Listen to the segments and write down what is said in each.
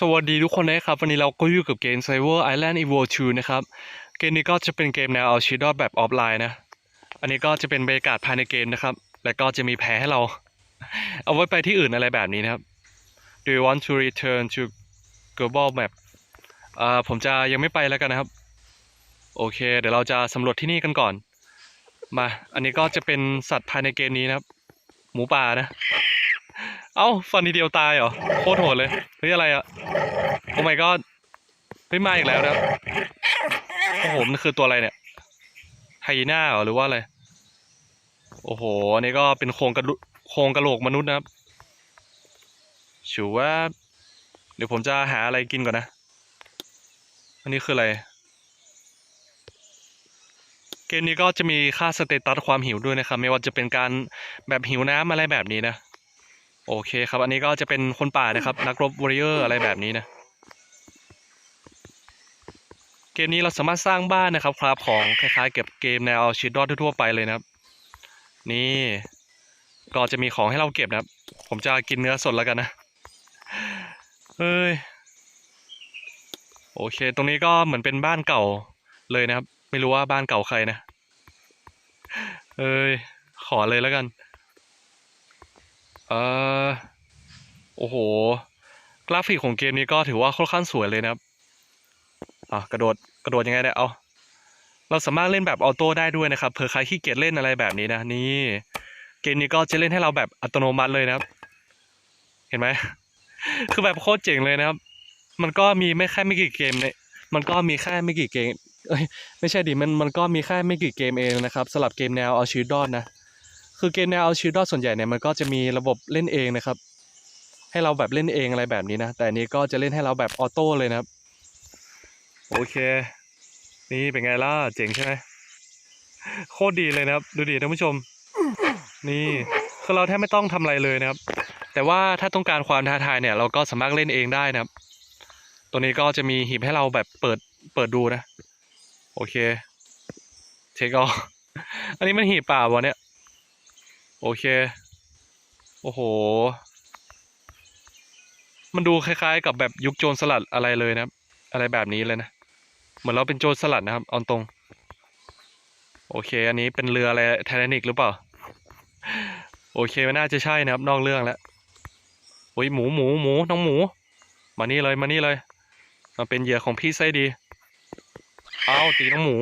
สวัสดีทุกคนนะครับ วันนี้เราก็อยู่กับเกม Cyber Island Evo 2 นะครับ เกมนี้ก็จะเป็นเกมแนวเอาชีดอแบบออฟไลน์นะ อันนี้ก็จะเป็นบรรยากาศภายในเกมนะครับ และก็จะมีแพ้ให้เรา เอาไว้ไปที่อื่นอะไรแบบนี้นะครับ Do you want to return to global map อ่าผมจะยังไม่ไปแล้วกันนะครับ โอเค เดี๋ยวเราจะสำรวจที่นี่กันก่อน มา อันนี้ก็จะเป็นสัตว์ภายในเกมนี้นะครับ หมูป่านะ เอ้าฟันทีเดียวตายเหรอโคตรโหดเลยเฮ้ยอะไรอะโอ้ my god เฮ้ยมาอีกแล้วนะโอ้โหมันคือตัวอะไรเนี่ยไฮยีน่าเหรอหรือว่าอะไรโอ้โหอันนี้ก็เป็นโครงกระดโครงกระโหลกมนุษย์นะครับชูว่า เดี๋ยวผมจะหาอะไรกินก่อนนะ อันนี้คืออะไร เกมนี้ก็จะมีค่าสเตตัสความหิวด้วยนะครับ ไม่ว่าจะเป็นการแบบหิวน้ำอะไรแบบนี้นะ โอเคครับ อันนี้ก็จะเป็นคนป่านะครับ นักรบวอริเออร์อะไรแบบนี้นะ เกมนี้เราสามารถสร้างบ้านนะครับ คราฟของคล้ายๆ เก็บเกมแนวชีดดอททั่วไปเลยนะครับ นี่ก็จะมีของให้เราเก็บนะครับ ผมจะกินเนื้อสดแล้วกันนะเฮ้ยโอเค ตรงนี้ก็เหมือนเป็นบ้านเก่าเลยนะครับ ไม่รู้ว่าบ้านเก่าใครนะ เอ้ยขอเลยแล้วกัน เออโอ้โห กราฟิกของเกมนี้ก็ถือว่าค่อนข้างสวยเลยนะครับอะกระโดดกระโดดยังไงเนี่ยเอาเราสามารถเล่นแบบออโต้ได้ด้วยนะครับเผื่อใครขี้เกียจเล่นอะไรแบบนี้นะนี่เกมนี้ก็จะเล่นให้เราแบบอัตโนมัติเลยนะครับ เห็นไหมคือแบบโคตรเจ๋งเลยนะครับ มันก็มีไม่แค่ไม่กี่เกมเนี่ยมันก็มีแค่ไม่กี่เกมเอ้ยไม่ใช่ดิมันมันก็มีแค่ไม่กี่เกมเองนะครับสำหรับเกมแนวเอาชีวิตรอดนะ คือเกมแนวเอาชีวิตรอดส่วนใหญ่เนี่ยมันก็จะมีระบบเล่นเองนะครับ ให้เราแบบเล่นเองอะไรแบบนี้นะ แต่อันนี้ก็จะเล่นให้เราแบบออโต้เลยนะครับ โอเค นี่เป็นไงล่ะเจ๋งใช่ไหมโคตรดีเลยนะครับ ดูดิท่านผู้ชม นี่คือเราแทบไม่ต้องทำอะไรเลยนะครับ แต่ว่าถ้าต้องการความท้าทายเนี่ย เราก็สามารถเล่นเองได้นะครับ ตัวนี้ก็จะมีหีบให้เราแบบเปิดเปิดดูนะ โอเคเทคอออันนี้มันหีบเปล่าวะเนี่ย โอเค โอ้โห มันดูคล้ายๆ กับแบบยุคโจรสลัดอะไรเลยนะครับ อะไรแบบนี้เลยนะ เหมือนเราเป็นโจรสลัดนะครับเอาตรง โอเค อันนี้เป็นเรืออะไรไททานิกหรือเปล่า โอเคมันน่าจะใช่นะครับ นอกเรื่องแล้วโอ้ยหมูหมูหมูน้องหมู มานี่เลยมานี่เลย มาเป็นเหยื่อของพี่ไส้ดี เอาตีน้องหมู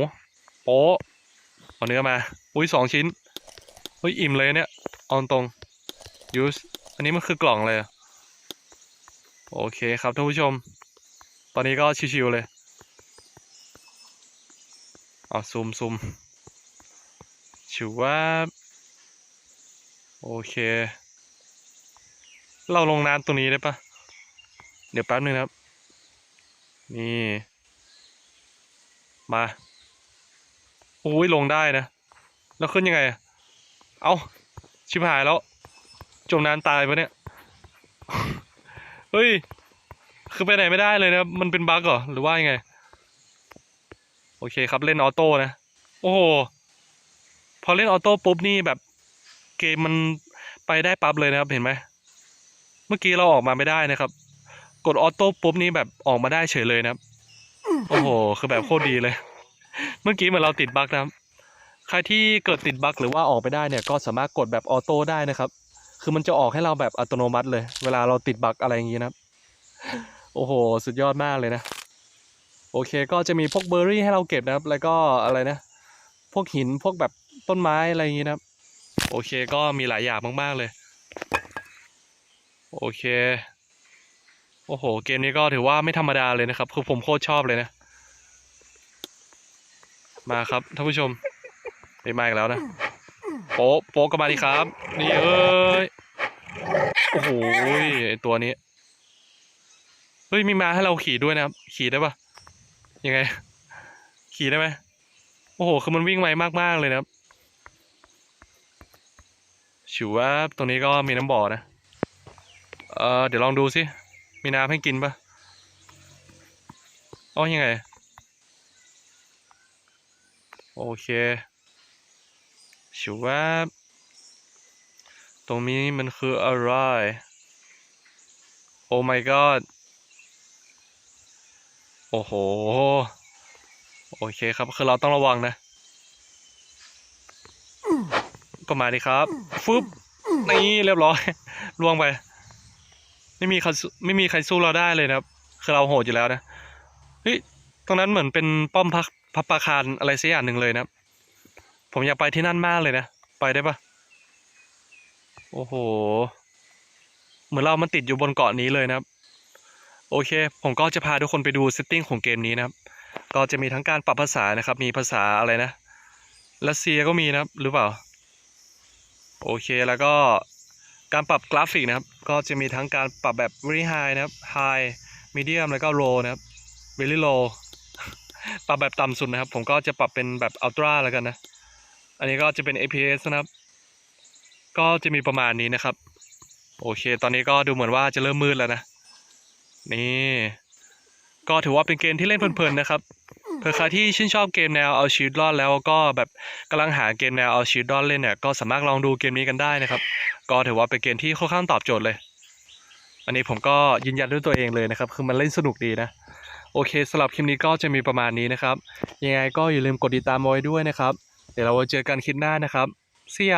โป๊เอาเนื้อมา อุ้ยสองชิ้น ฮ้ยอิ่มเลยเนี่ยเอาตรงยูสอันนี้มันคือกล่องเลยโอเคครับท่านผู้ชม ตอนนี้ก็ชิวๆเลยเอาซูมซูมชิวว่าโอเค เราลงน้ำตรงนี้ได้ปะเดี๋ยวแป๊บนึงครับ นี่ มาโอ้ยลงได้นะ แล้วขึ้นยังไงอะ เอาชิบหายแล้ว จมน้ำตายปะเนี่ย เฮ้ย คือไปไหนไม่ได้เลยนะ มันเป็นบั๊กเหรอ หรือว่ายังไง โอเคครับเล่นออโต้นะ โอ้โห พอเล่นออโต้ปุ๊บนี่แบบเกมมันไปได้ปั๊บเลยนะครับ เห็นไหม เมื่อกี้เราออกมาไม่ได้นะครับ กดออโต้ปุ๊บนี่แบบออกมาได้เฉยเลยนะครับ โอ้โห คือแบบโคตรดีเลย เมื่อกี้เหมือนเราติดบั๊กนะครับ ใครที่เกิดติดบั๊กหรือว่าออกไปได้เนี่ยก็สามารถกดแบบออโต้ได้นะครับ คือมันจะออกให้เราแบบอัตโนมัติเลย เวลาเราติดบั๊กอะไรอย่างงี้นะโอ้โห สุดยอดมากเลยนะ โอเคก็จะมีพวกเบอร์รี่ให้เราเก็บนะครับ แล้วก็อะไรนะ พวกหินพวกแบบต้นไม้อะไรอย่างงี้นะครับ โอเคก็มีหลายอย่างมาก ๆเลย โอเค โอ้โห เกมนี้ก็ถือว่าไม่ธรรมดาเลยนะครับ คือผมโคตรชอบเลยนะ มาครับท่านผู้ชม ไปมาอีกแล้วนะ โป๊ะโป๊ะก็มาดีครับ นี่เอ้ย โอ้โหไอตัวนี้ เฮ้ย มีมาให้เราขี่ด้วยนะครับ ขี่ได้ปะยังไง ขี่ได้ไหมโอ้โห คือมันวิ่งไวมากๆเลยนะครับชิวว่าตรงนี้ก็มีน้ำบ่อนะ เออเดี๋ยวลองดูสิ มีน้ำให้กินปะอ๋อยังไง โอเค ชิวว่าตรงนี้มันคืออะไร โอ้ my god โอ้โห โอเคครับ คือเราต้องระวังนะ ก็มาดิครับ ฟึบนี่เรียบร้อยล่วงไป ไม่มีใครไม่มีใครสู้เราได้เลยนะครับ คือเราโหดอยู่แล้วนะ เฮ้ย ตรงนั้นเหมือนเป็นป้อมพักพับปาคารอะไรสักอย่างหนึ่งเลยนะครับ ผมอยากไปที่นั่นมากเลยนะ ไปได้ปะโอ้โห เหมือนเรามันติดอยู่บนเกาะนี้เลยนะครับ โอเค ผมก็จะพาทุกคนไปดูเซตติ้งของเกมนี้นะครับ ก็จะมีทั้งการปรับภาษานะครับ มีภาษาอะไรนะ รัสเซียก็มีนะครับ หรือเปล่า โอเค แล้วก็การปรับกราฟิกนะครับ ก็จะมีทั้งการปรับแบบ very high นะครับ high medium แล้วก็ low นะครับ very low ปรับแบบต่ำสุดนะครับ ผมก็จะปรับเป็นแบบ ultra แล้วกันนะ อันนี้ก็จะเป็น APS นะครับ ก็จะมีประมาณนี้นะครับ โอเค ตอนนี้ก็ดูเหมือนว่าจะเริ่มมืดแล้วนะ นี่ ก็ถือว่าเป็นเกมที่เล่นเพลินๆนะครับเผื่อใครที่ชื่นชอบเกมแนวเอาชีวิตรอดแล้วก็แบบกำลังหาเกมแนวเอาชีวิตรอดเล่นเนี่ยก็สามารถลองดูเกมนี้กันได้นะครับ ก็ถือว่าเป็นเกมที่ค่อนข้างตอบโจทย์เลย อันนี้ผมก็ยืนยันด้วยตัวเองเลยนะครับ คือมันเล่นสนุกดีนะ โอเคสำหรับคลิปนี้ก็จะมีประมาณนี้นะครับ ยังไงก็อย่าลืมกดติดตามไว้ด้วยนะครับ เดี๋ยวเราเจอกันคลิปหน้านะครับเสีย